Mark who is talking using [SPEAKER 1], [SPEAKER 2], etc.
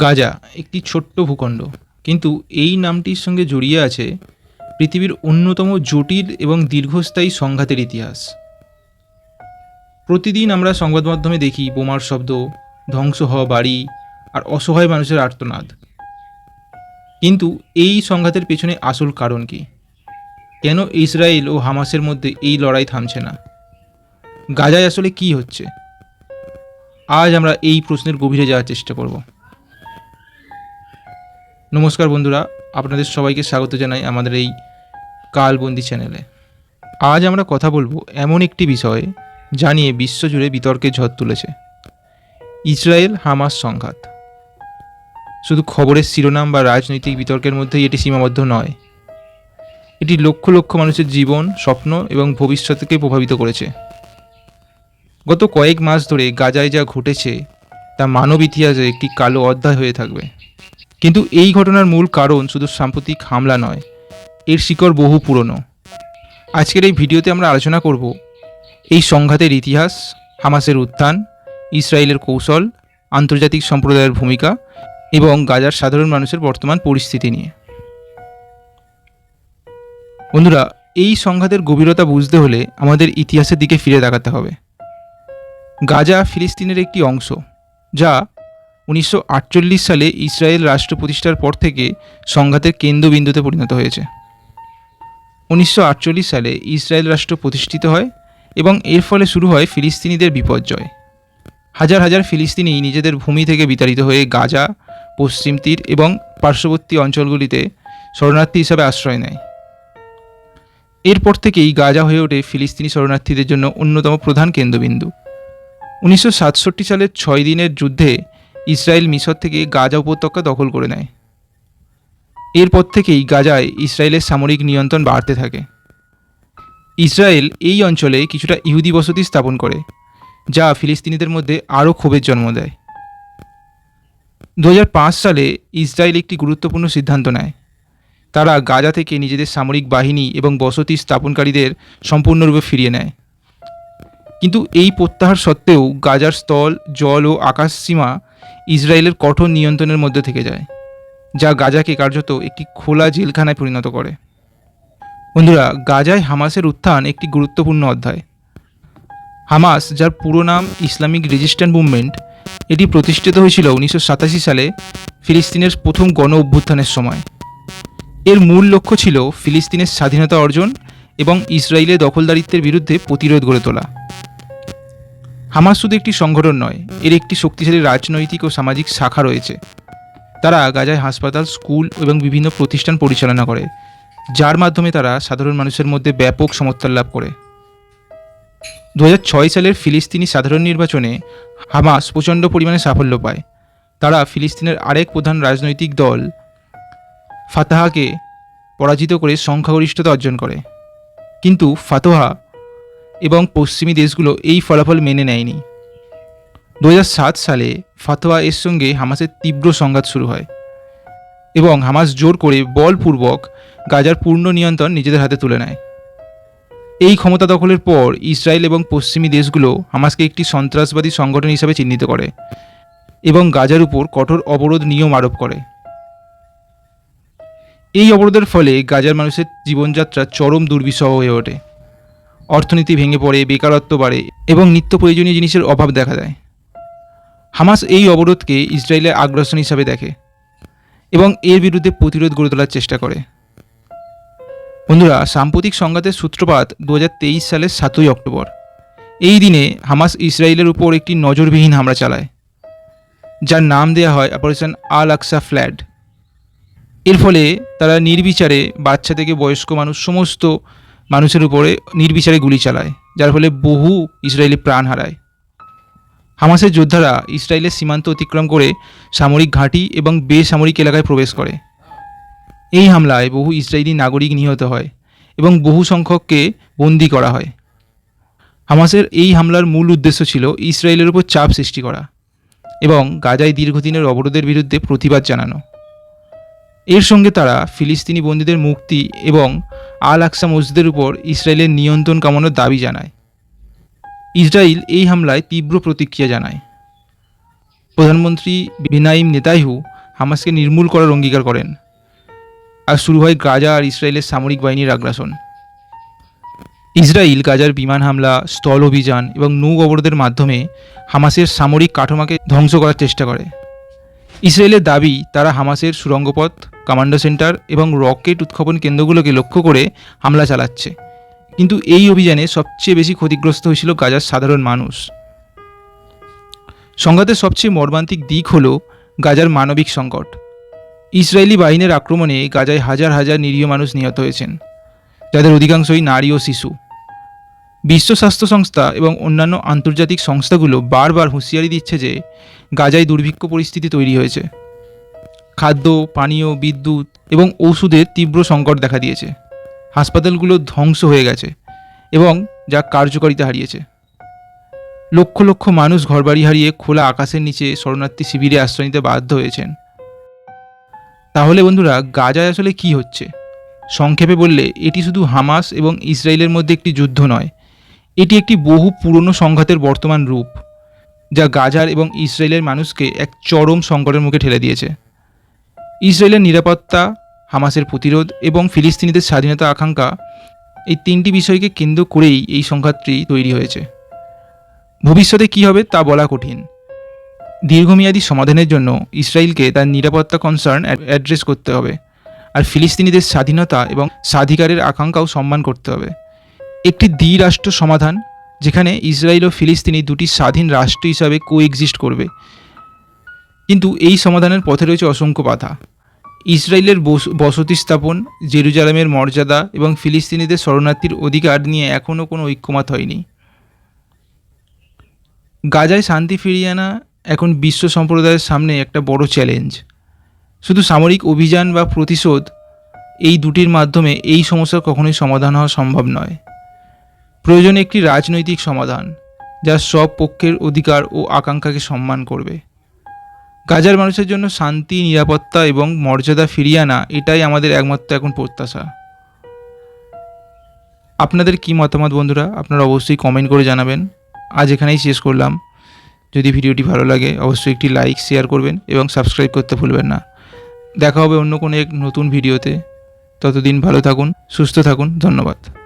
[SPEAKER 1] গাজা, একটি ছোট্ট ভূখণ্ড। কিন্তু এই নামটির সঙ্গে জড়িয়ে আছে পৃথিবীর অন্যতম জটিল এবং দীর্ঘস্থায়ী সংঘাতের ইতিহাস। প্রতিদিন আমরা সংবাদ মাধ্যমে দেখি বোমার শব্দ, ধ্বংস হওয়া বাড়ি আর অসহায় মানুষের আর্তনাদ। কিন্তু এই সংঘাতের পেছনে আসল কারণ কি? কেন ইসরায়েল ও হামাসের মধ্যে এই লড়াই থামছে না? গাজায় আসলে কি হচ্ছে? আজ আমরা এই প্রশ্নের গভীরে যাওয়ার চেষ্টা করব। নমস্কার বন্ধুরা, আপনাদের সবাইকে স্বাগত জানাই আমাদের এই কালবন্দি চ্যানেলে। আজ আমরা কথা বলব এমন একটি বিষয়ে যা নিয়ে বিশ্বজুড়ে বিতর্কের ঝড় তুলেছে। ইসরায়েল হামাস সংঘাত। শুধু খবরের শিরোনাম বা রাজনৈতিক বিতর্কের মধ্যেই এটি সীমাবদ্ধ নয়। এটি লক্ষ লক্ষ মানুষের জীবন, স্বপ্ন এবং ভবিষ্যৎকে প্রভাবিত করেছে। গত কয়েক মাস ধরে গাজায় যা ঘটেছে, তা মানব ইতিহাসে একটি কালো অধ্যায় হয়ে থাকবে। কিন্তু এই ঘটনার মূল কারণ শুধু সাম্প্রতিক হামলা নয়, এর শিকড় বহু পুরনো। আজকের এই ভিডিওতে আমরা আলোচনা করব এই সংঘাতের ইতিহাস, হামাসের উত্থান, ইসরায়েলের কৌশল, আন্তর্জাতিক সম্প্রদায়ের ভূমিকা এবং গাজার সাধারণ মানুষের বর্তমান পরিস্থিতি নিয়ে। বন্ধুরা, এই সংঘাতের গভীরতা বুঝতে হলে আমাদের ইতিহাসের দিকে ফিরে তাকাতে হবে। গাজা ফিলিস্তিনের একটি অংশ, যা উনিশশো আটচল্লিশ সালে ইসরায়েল রাষ্ট্র প্রতিষ্ঠার পর থেকে সংঘাতের কেন্দ্রবিন্দুতে পরিণত হয়েছে। উনিশশো আটচল্লিশ সালে ইসরায়েল রাষ্ট্র প্রতিষ্ঠিত হয় এবং এর ফলে শুরু হয় ফিলিস্তিনিদের বিপর্যয়। হাজার হাজার ফিলিস্তিনি নিজেদের ভূমি থেকে বিতাড়িত হয়ে গাজা, পশ্চিম তীর এবং পার্শ্ববর্তী অঞ্চলগুলিতে শরণার্থী হিসাবে আশ্রয় নেয়। এরপর থেকেই গাজা হয়ে ওঠে ফিলিস্তিনি শরণার্থীদের জন্য অন্যতম প্রধান কেন্দ্রবিন্দু। উনিশশো সাতষট্টি সালের ছয় দিনের যুদ্ধে ইসরায়েল মিশর থেকে গাজা উপত্যকা দখল করে নেয়। এরপর থেকেই গাজায় ইসরায়েলের সামরিক নিয়ন্ত্রণ বাড়তে থাকে। ইসরায়েল এই অঞ্চলে কিছুটা ইহুদি বসতি স্থাপন করে, যা ফিলিস্তিনিদের মধ্যে আরও ক্ষোভের জন্ম দেয়। দু হাজার পাঁচ সালে ইসরায়েল একটি গুরুত্বপূর্ণ সিদ্ধান্ত নেয়। তারা গাজা থেকে নিজেদের সামরিক বাহিনী এবং বসতি স্থাপনকারীদের সম্পূর্ণরূপে ফিরিয়ে নেয়। কিন্তু এই প্রত্যাহার সত্ত্বেও গাজার স্থল, জল ও আকাশ সীমা ইসরায়েলের কঠোর নিয়ন্ত্রণের মধ্যে থেকে যায়, যা গাজাকে কার্যত একটি খোলা জেলখানায় পরিণত করে। বন্ধুরা, গাজায় হামাসের উত্থান একটি গুরুত্বপূর্ণ অধ্যায়। হামাস, যার পুরো নাম ইসলামিক রেজিস্ট্যান্ট মুভমেন্ট, এটি প্রতিষ্ঠিত হয়েছিল উনিশশো সাতাশি সালে ফিলিস্তিনের প্রথম গণ অভ্যুত্থানের সময়। এর মূল লক্ষ্য ছিল ফিলিস্তিনের স্বাধীনতা অর্জন এবং ইসরায়েলের দখলদারিত্বের বিরুদ্ধে প্রতিরোধ গড়ে তোলা। হামাস শুধু একটি সংগঠন নয়, এর একটি শক্তিশালী রাজনৈতিক ও সামাজিক শাখা রয়েছে। তারা গাজায় হাসপাতাল, স্কুল এবং বিভিন্ন প্রতিষ্ঠান পরিচালনা করে, যার মাধ্যমে তারা সাধারণ মানুষের মধ্যে ব্যাপক সমর্থন লাভ করে। দু হাজার ছয় সালের ফিলিস্তিনি সাধারণ নির্বাচনে হামাস প্রচণ্ড পরিমাণে সাফল্য পায়। তারা ফিলিস্তিনের আরেক প্রধান রাজনৈতিক দল ফাতাহাকে পরাজিত করে সংখ্যাগরিষ্ঠতা অর্জন করে। কিন্তু ফাতোহা এবং পশ্চিমী দেশগুলো এই ফলাফল মেনে নেয়নি। দু হাজার সাত সালে ফাতোয়া এর সঙ্গে হামাসের তীব্র সংঘাত শুরু হয় এবং হামাস জোর করে বলপূর্বক গাজার পূর্ণ নিয়ন্ত্রণ নিজেদের হাতে তুলে নেয়। এই ক্ষমতা দখলের পর ইসরায়েল এবং পশ্চিমী দেশগুলো হামাসকে একটি সন্ত্রাসবাদী সংগঠন হিসাবে চিহ্নিত করে এবং গাজার উপর কঠোর অবরোধ নিয়ম আরোপ করে। এই অবরোধের ফলে গাজার মানুষের জীবনযাত্রা চরম দুর্বিষহ হয়ে ওঠে। অর্থনীতি ভেঙে পড়ে, বেকারত্ব বাড়ে এবং নিত্য প্রয়োজনীয় জিনিসের অভাব দেখা দেয়। হামাস এই অবরোধকে ইসরায়েলের আগ্রাসন হিসাবে দেখে এবং এর বিরুদ্ধে প্রতিরোধ গড়ে তোলার চেষ্টা করে। বন্ধুরা, সাম্প্রতিক সংঘাতের সূত্রপাত দু হাজার তেইশ সালের সাতই অক্টোবর। এই দিনে হামাস ইসরায়েলের উপর একটি নজরবিহীন হামলা চালায়, যার নাম দেওয়া হয় অপারেশন আল আকসা ফ্ল্যাড এর ফলে তারা নির্বিচারে বাচ্চা থেকে বয়স্ক মানুষ সমস্ত মানুষের উপরে নির্বিচারে গুলি চালায়, যার ফলে বহু ইসরায়েলি প্রাণ হারায়। হামাসের যোদ্ধারা ইসরায়েলের সীমান্ত অতিক্রম করে সামরিক ঘাঁটি এবং বেসামরিক এলাকায় প্রবেশ করে। এই হামলায় বহু ইসরায়েলি নাগরিক নিহত হয় এবং বহু সংখ্যককে বন্দি করা হয়। হামাসের এই হামলার মূল উদ্দেশ্য ছিল ইসরায়েলের উপর চাপ সৃষ্টি করা এবং গাজায় দীর্ঘদিনের অবরোধের বিরুদ্ধে প্রতিবাদ জানানো। এর সঙ্গে তারা ফিলিস্তিনি বন্দীদের মুক্তি এবং আল আকসা মসজিদের উপর ইসরায়েলের নিয়ন্ত্রণ কামানোর দাবি জানায়। ইসরায়েল এই হামলায় তীব্র প্রতিক্রিয়া জানায়। প্রধানমন্ত্রী বিনাইম নেতাইহু হামাসকে নির্মূল করার অঙ্গীকার করেন। আর শুরু হয় গাজা আর ইসরায়েলের সামরিক বাহিনীর আগ্রাসন। ইসরায়েল গাজার বিমান হামলা, স্থল অভিযান এবং নৌ অবরোধের মাধ্যমে হামাসের সামরিক কাঠামাকে ধ্বংস করার চেষ্টা করে। ইসরায়েলের দাবি, তারা হামাসের সুড়ঙ্গপথ কমান্ডো সেন্টার এবং রকেট উৎক্ষেপণ কেন্দ্রগুলোকে লক্ষ্য করে হামলা চালাচ্ছে। কিন্তু এই অভিযানে সবচেয়ে বেশি ক্ষতিগ্রস্ত হয়েছিল গাজার সাধারণ মানুষ। সংঘাতের সবচেয়ে মর্মান্তিক দিক হল গাজার মানবিক সংকট। ইসরায়েলি বাহিনীর আক্রমণে গাজায় হাজার হাজার নিরীহ মানুষ নিহত হয়েছেন, যাদের অধিকাংশই নারী ও শিশু। বিশ্ব স্বাস্থ্য সংস্থা এবং অন্যান্য আন্তর্জাতিক সংস্থাগুলো বারবার হুঁশিয়ারি দিচ্ছে যে গাজায় দুর্ভিক্ষ পরিস্থিতি তৈরি হয়েছে। খাদ্য, পানীয়, বিদ্যুৎ এবং ওষুধের তীব্র সংকট দেখা দিয়েছে। হাসপাতালগুলো ধ্বংস হয়ে গেছে এবং যা কার্যকারিতা হারিয়েছে। লক্ষ লক্ষ মানুষ ঘরবাড়ি হারিয়ে খোলা আকাশের নিচে শরণার্থী শিবিরে আশ্রয় নিতে বাধ্য হয়েছেন। তাহলে বন্ধুরা, গাজায় আসলে কি হচ্ছে? সংক্ষেপে বললে, এটি শুধু হামাস এবং ইসরায়েলের মধ্যে একটি যুদ্ধ নয়। এটি একটি বহু পুরনো সংঘাতের বর্তমান রূপ, যা গাজার এবং ইসরায়েলের মানুষকে এক চরম সংকটের মুখে ঠেলে দিয়েছে। ইসরায়েলের নিরাপত্তা, হামাসের প্রতিরোধ এবং ফিলিস্তিনিদের স্বাধীনতা আকাঙ্ক্ষা এই তিনটি বিষয়কে কেন্দ্র করেই এই সংঘাতটি তৈরি হয়েছে। ভবিষ্যতে কী হবে তা বলা কঠিন। দীর্ঘমেয়াদী সমাধানের জন্য ইসরায়েলকে তার নিরাপত্তা কনসার্ন অ্যাড্রেস করতে হবে, আর ফিলিস্তিনিদের স্বাধীনতা এবং স্বাধিকারের আকাঙ্ক্ষাও সম্মান করতে হবে। একটি দ্বিরাষ্ট্র সমাধান, যেখানে ইসরায়েল ও ফিলিস্তিনি দুটি স্বাধীন রাষ্ট্র হিসাবে কোএক্সিস্ট করবে। কিন্তু এই সমাধানের পথে রয়েছে অসংখ্য বাধা। ইসরায়েলের বস- বসতি স্থাপন, জেরুজালেমের মর্যাদা এবং ফিলিস্তিনিদের শরণার্থীর অধিকার নিয়ে এখনও কোনো ঐক্যমত হয়নি। গাজায় শান্তি ফিরিয়ে আনা এখন বিশ্ব সম্প্রদায়ের সামনে একটা বড় চ্যালেঞ্জ শুধু সামরিক অভিযান বা প্রতিশোধ, এই দুটির মাধ্যমে এই সমস্যার কখনোই সমাধান হওয়া সম্ভব নয়। প্রয়োজন একটি রাজনৈতিক সমাধান, যা সব পক্ষের অধিকার ও আকাঙ্ক্ষাকে সম্মান করবে। গাজার মানুষের জন্য শান্তি, নিরাপত্তা এবং মর্যাদা ফিরিয়ে আনা এটাই আমাদের একমাত্র এখন প্রত্যাশা। আপনাদের কি মতামত বন্ধুরা? আপনারা অবশ্যই কমেন্ট করে জানাবেন। আজ এখানেই শেষ করলাম। যদি ভিডিওটি ভালো লাগে, অবশ্যই একটি লাইক শেয়ার করবেন এবং সাবস্ক্রাইব করতে ভুলবেন না। দেখা হবে অন্য কোনো এক নতুন ভিডিওতে। ততদিন ভালো থাকুন, সুস্থ থাকুন। ধন্যবাদ।